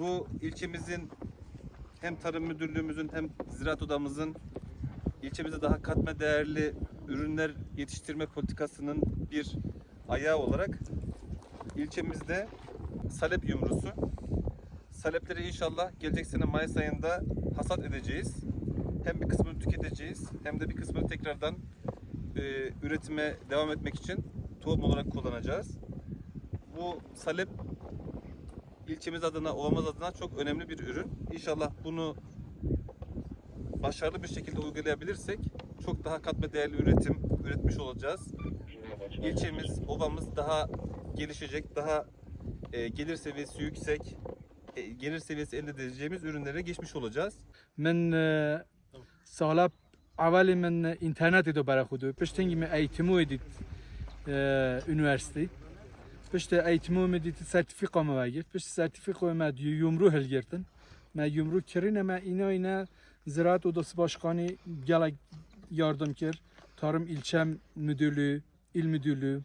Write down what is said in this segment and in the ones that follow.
Bu ilçemizin hem tarım müdürlüğümüzün hem ziraat odamızın ilçemizde daha katma değerli ürünler yetiştirme politikasının bir ayağı olarak ilçemizde salep yumrusu. Salepleri inşallah gelecek sene Mayıs ayında hasat edeceğiz. Hem bir kısmını tüketeceğiz hem de bir kısmını tekrardan e, üretime devam etmek için tohum olarak kullanacağız. Bu salep ilçemiz adına, ovamız adına çok önemli bir ürün. İnşallah bunu başarılı bir şekilde uygulayabilirsek çok daha katma değerli üretim üretmiş olacağız. İlçemiz, ovamız daha gelişecek, daha e, gelir seviyesi yüksek, e, gelir seviyesi elde edeceğimiz ürünlere geçmiş olacağız. من اه، سالا اولی من اینترنتی دو برای خودو پشتنگی من ایتمو edit üniversite پشت ایتمو medit sertifika mı vergir پشت sertifika mı diyor yumru helgertin me yumru kirine me ina ina ziraat odası başkanı gel yardım kir tarım ilçem müdürlüğü il müdürlüğü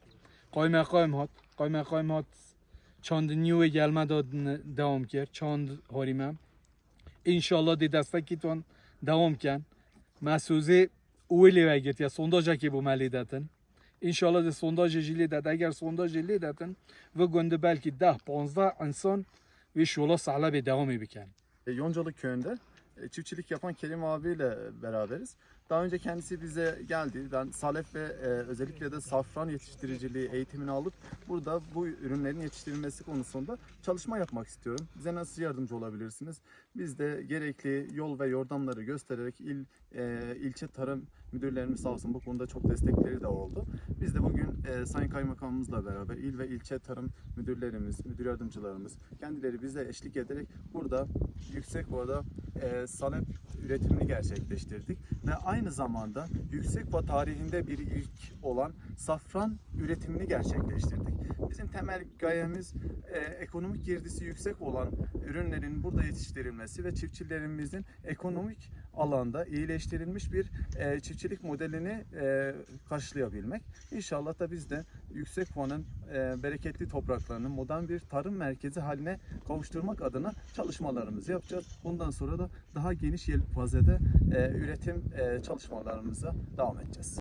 kaymakam hat kaymakam hat çand نیو gelme دادن devam kir çand harimem İnşallah de destekitwan devam ken. Mesûzê wê lê vegirtiye ya sondajekê bû me lê İnşallah de sondajê jî lê det. Eger sondajê lê detin ve gundê belkî 10-15 insan vê şola salebê devamê bikin. E, Yoncalık köyünde e, çiftçilik yapan Kerim abiyle beraberiz. Daha önce kendisi bize geldi. Ben salep ve e, özellikle de safran yetiştiriciliği eğitimini alıp burada bu ürünlerin yetiştirilmesi konusunda çalışma yapmak istiyorum. Bize nasıl yardımcı olabilirsiniz? Biz de gerekli yol ve yordamları göstererek il e, ilçe tarım müdürlerimiz sağ olsun bu konuda çok destekleri de oldu. E, Sayın Kaymakamımızla beraber il ve ilçe tarım müdürlerimiz, müdür yardımcılarımız kendileri bize eşlik ederek burada yüksek orada e, salep üretimini gerçekleştirdik ve aynı zamanda yüksek va tarihinde bir ilk olan safran üretimini gerçekleştirdik. Bizim temel gayemiz e, ekonomik girdisi yüksek olan ürünlerin burada yetiştirilmesi ve çiftçilerimizin ekonomik alanda iyileştirilmiş bir e, çiftçilik modelini e, karşılayabilmek. İnşallah da biz de Yüksek Van'ın e, bereketli topraklarını modern bir tarım merkezi haline kavuşturmak adına çalışmalarımızı yapacağız. Bundan sonra da daha geniş yelpazede e, üretim e, çalışmalarımıza devam edeceğiz.